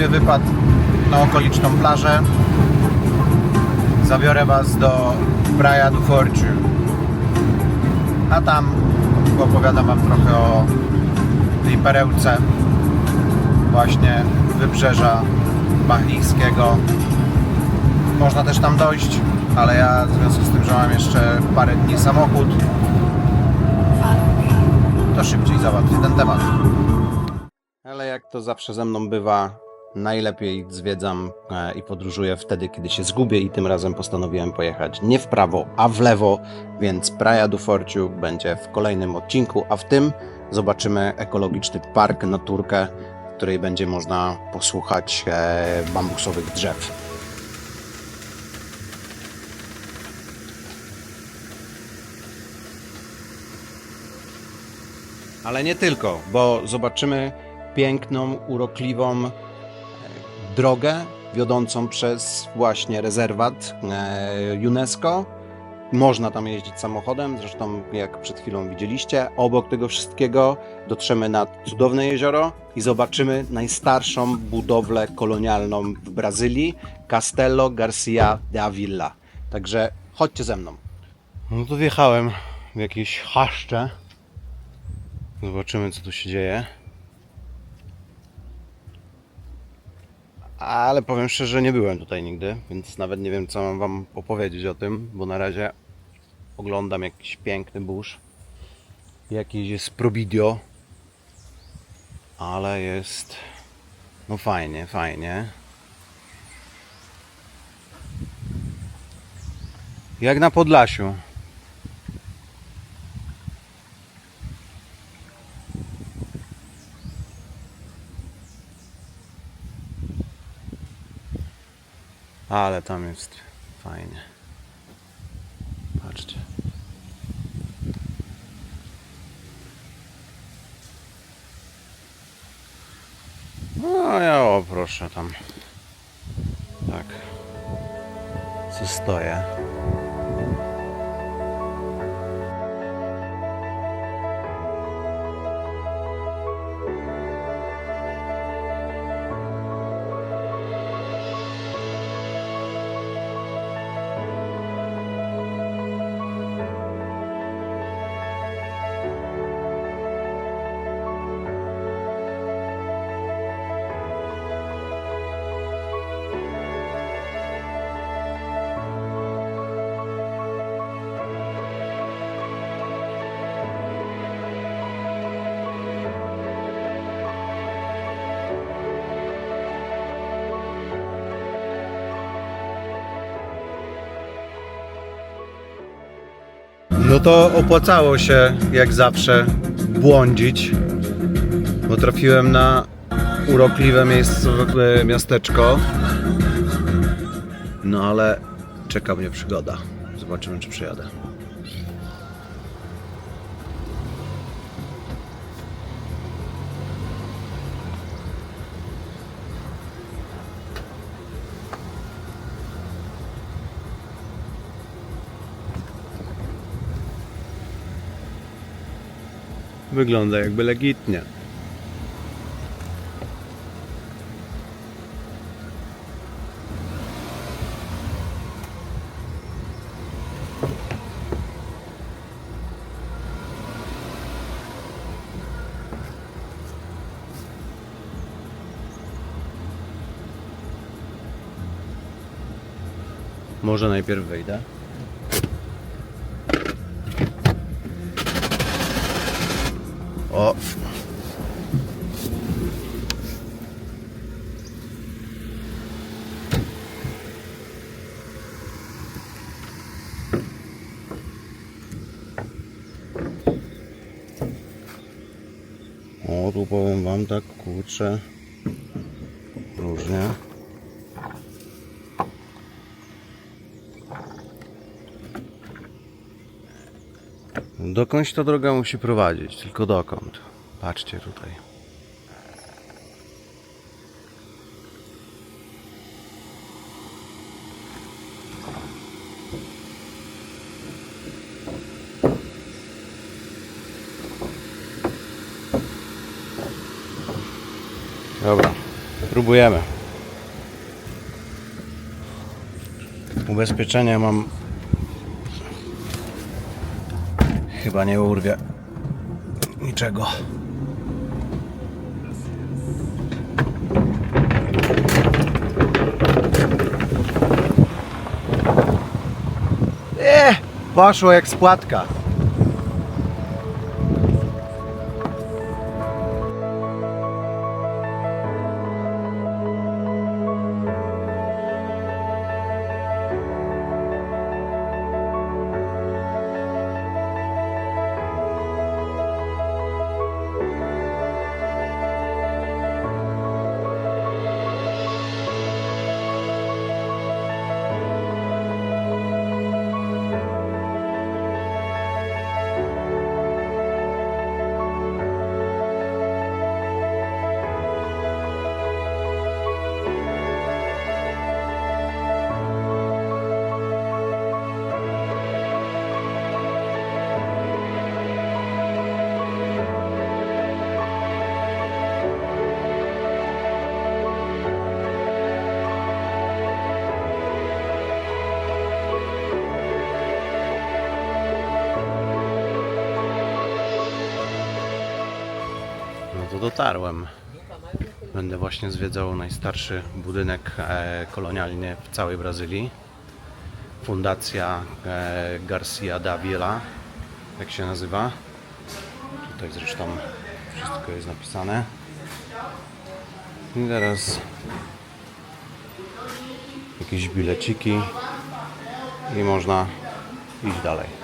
robię wypad na okoliczną plażę. Zabiorę Was do Praia do Forciu. A tam opowiadam Wam trochę o tej perełce właśnie wybrzeża Machlickiego. Można też tam dojść, ale ja w związku z tym, że mam jeszcze parę dni samochód, to szybciej załatwię ten temat. Ale jak to zawsze ze mną bywa, najlepiej zwiedzam e, i podróżuję wtedy, kiedy się zgubię i tym razem postanowiłem pojechać nie w prawo, a w lewo, więc Praia do Forciu będzie w kolejnym odcinku, a w tym zobaczymy ekologiczny park, naturkę, w której będzie można posłuchać e, bambusowych drzew. Ale nie tylko, bo zobaczymy piękną, urokliwą drogę wiodącą przez właśnie rezerwat e, UNESCO. Można tam jeździć samochodem, zresztą jak przed chwilą widzieliście. Obok tego wszystkiego dotrzemy na cudowne jezioro i zobaczymy najstarszą budowlę kolonialną w Brazylii, Castello Garcia de Avila. Także chodźcie ze mną. No to wjechałem w jakieś chaszcze. Zobaczymy, co tu się dzieje. Ale powiem szczerze, nie byłem tutaj nigdy, więc nawet nie wiem, co mam Wam opowiedzieć o tym, bo na razie oglądam jakiś piękny burz. Jakiś jest probidio, ale jest. No fajnie, fajnie. Jak na Podlasiu. Ale tam jest fajnie. Patrzcie. No ja o proszę tam. Tak. Co stoję. No to opłacało się, jak zawsze, błądzić, bo trafiłem na urokliwe miejscowe miasteczko. No ale czeka mnie przygoda. Zobaczymy, czy przyjadę. Wygląda jakby legitnie. Może najpierw wejdę. O! Tu powiem wam tak, kurczę, różnie. Dokądś ta droga musi prowadzić, tylko dokąd? Patrzcie tutaj. Dobra. Próbujemy. Ubezpieczenie mam. Chyba nie urwie niczego. Eee, poszło jak spłatka. Dotarłem. Będę właśnie zwiedzał najstarszy budynek e, kolonialny w całej Brazylii. Fundacja e, Garcia Davila, jak się nazywa. Tutaj zresztą wszystko jest napisane. I teraz jakieś bileciki i można iść dalej.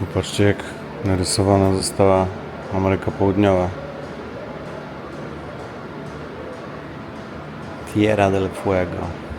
Popatrzcie jak narysowana została Ameryka Południowa. Tierra del Fuego.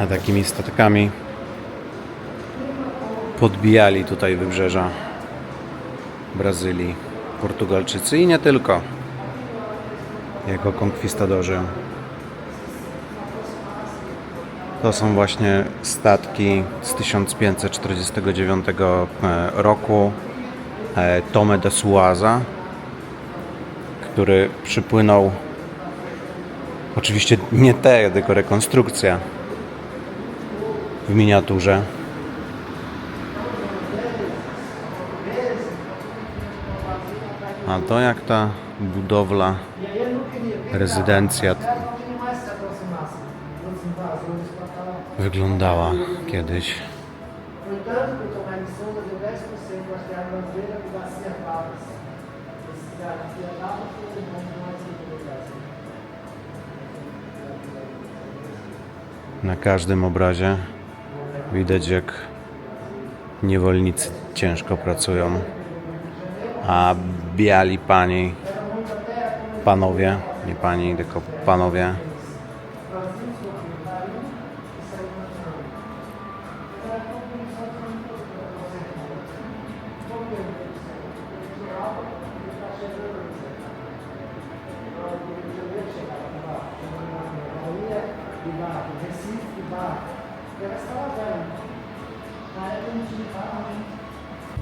A takimi statkami podbijali tutaj wybrzeża Brazylii Portugalczycy i nie tylko jako konkwistadorzy. To są właśnie statki z 1549 e, roku e, Tome de Suaza, który przypłynął oczywiście nie te, tylko rekonstrukcja w miniaturze. A to jak ta budowla, rezydencja wyglądała kiedyś. Entanto, por tomar lição, deu 10% rastreado brasileira do Garcia Pavas. Esse Garcia Pavas foi o nome mais rico do Brasil. Na każdym obrazie widać jak niewolnicy ciężko pracują, a biali pani, panowie, nie pani, tylko panowie,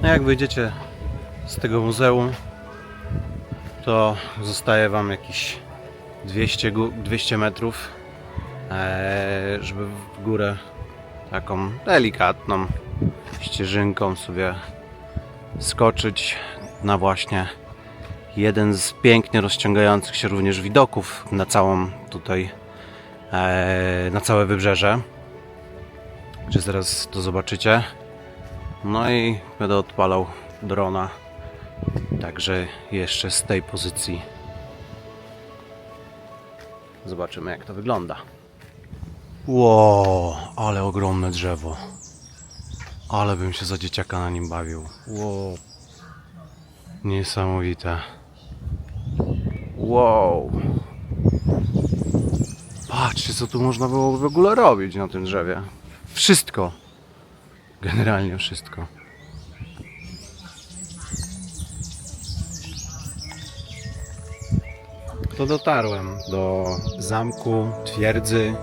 jak wyjdziecie z tego muzeum, to zostaje Wam jakieś 200, gó- 200 metrów, e, żeby w górę taką delikatną ścieżynką sobie skoczyć na właśnie jeden z pięknie rozciągających się również widoków na całą tutaj, e, na całe wybrzeże. Gdzie zaraz to zobaczycie. No i będę odpalał drona. Także jeszcze z tej pozycji zobaczymy jak to wygląda. Ło, ale ogromne drzewo. Ale bym się za dzieciaka na nim bawił. Ło. Niesamowite. Wow. Patrzcie co tu można było w ogóle robić na tym drzewie. Wszystko. Generalnie wszystko. To dotarłem do zamku, twierdzy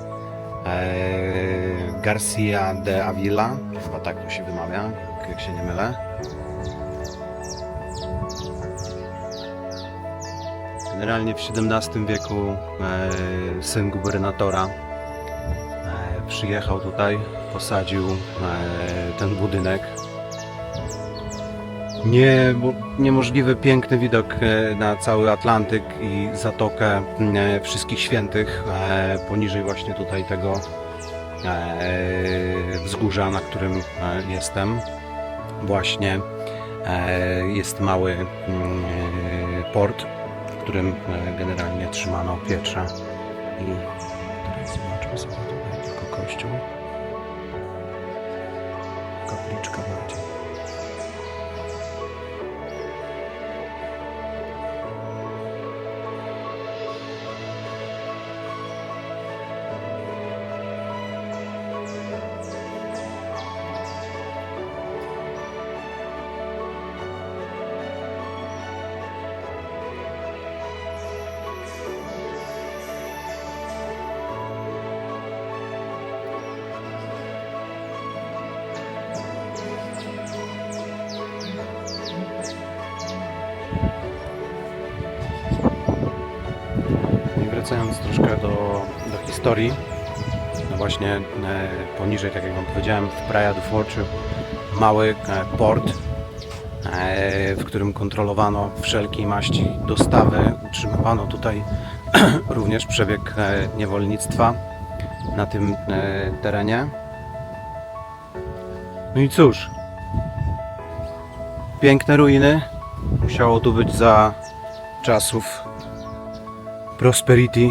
e, Garcia de Avila. Chyba tak to się wymawia, jak się nie mylę. Generalnie w XVII wieku e, syn gubernatora e, przyjechał tutaj, posadził e, ten budynek. Nie, niemożliwy piękny widok e, na cały Atlantyk i zatokę e, Wszystkich Świętych poniżej właśnie tutaj tego wzgórza, na którym jestem. Właśnie jest mały mm, port, w którym generalnie trzymano pietrze. I teraz zobaczmy sobie tutaj tylko kościół. ludzka bardziej. Wracając troszkę do, do historii, no właśnie e, poniżej, tak jak Wam powiedziałem, w Praia do mały e, port, e, w którym kontrolowano wszelkiej maści dostawy. Utrzymywano tutaj również przebieg niewolnictwa na tym terenie. No i cóż, piękne ruiny. Musiało tu być za czasów Prosperity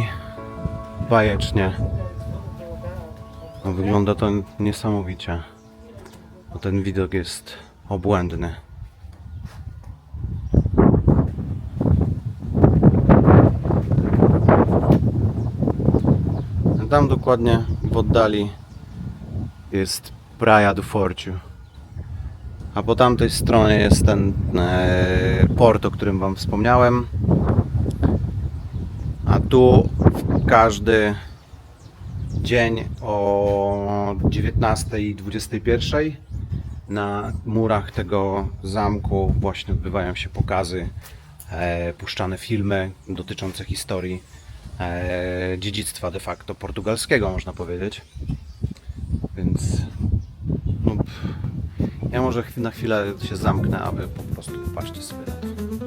bajecznie. No, wygląda to niesamowicie. Bo ten widok jest obłędny. Tam dokładnie w oddali jest Praia do Forciu. A po tamtej stronie jest ten e, port, o którym Wam wspomniałem. Tu każdy dzień o 19 i 21 na murach tego zamku właśnie odbywają się pokazy, e, puszczane filmy dotyczące historii e, dziedzictwa de facto portugalskiego, można powiedzieć. Więc no, ja może na chwilę się zamknę, aby po prostu popatrzcie sobie na to.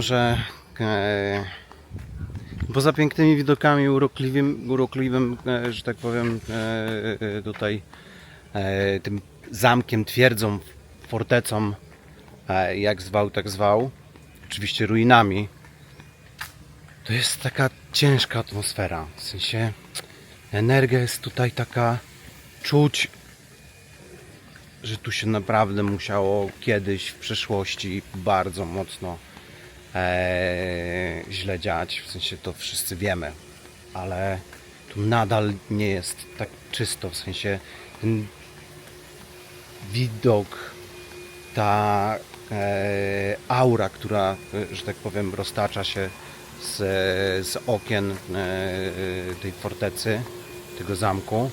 Że e, poza pięknymi widokami, urokliwym, urokliwym e, że tak powiem, e, e, tutaj e, tym zamkiem, twierdzą, fortecą, e, jak zwał, tak zwał, oczywiście ruinami, to jest taka ciężka atmosfera. W sensie energia jest tutaj taka czuć, że tu się naprawdę musiało kiedyś w przeszłości bardzo mocno e, źle dziać. W sensie to wszyscy wiemy, ale tu nadal nie jest tak czysto. W sensie ten widok, ta e, aura, która, że tak powiem, roztacza się z, z okien e, tej fortecy, tego zamku,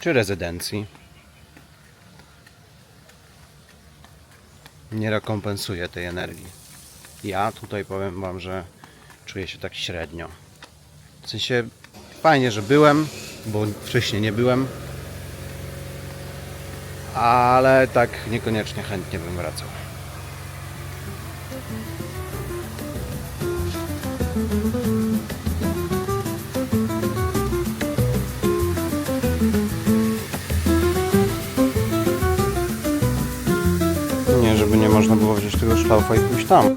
czy rezydencji, nie rekompensuje tej energii. Ja tutaj powiem Wam, że czuję się tak średnio. W sensie fajnie, że byłem, bo wcześniej nie byłem, ale tak niekoniecznie chętnie bym wracał. Można było wziąć tego szlaufa i pójść tam.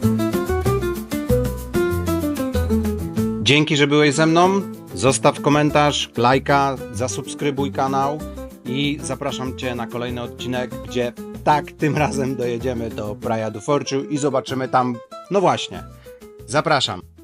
Dzięki, że byłeś ze mną. Zostaw komentarz, lajka, zasubskrybuj kanał i zapraszam Cię na kolejny odcinek, gdzie tak tym razem dojedziemy do Praia do Forciu i zobaczymy tam, no właśnie, zapraszam.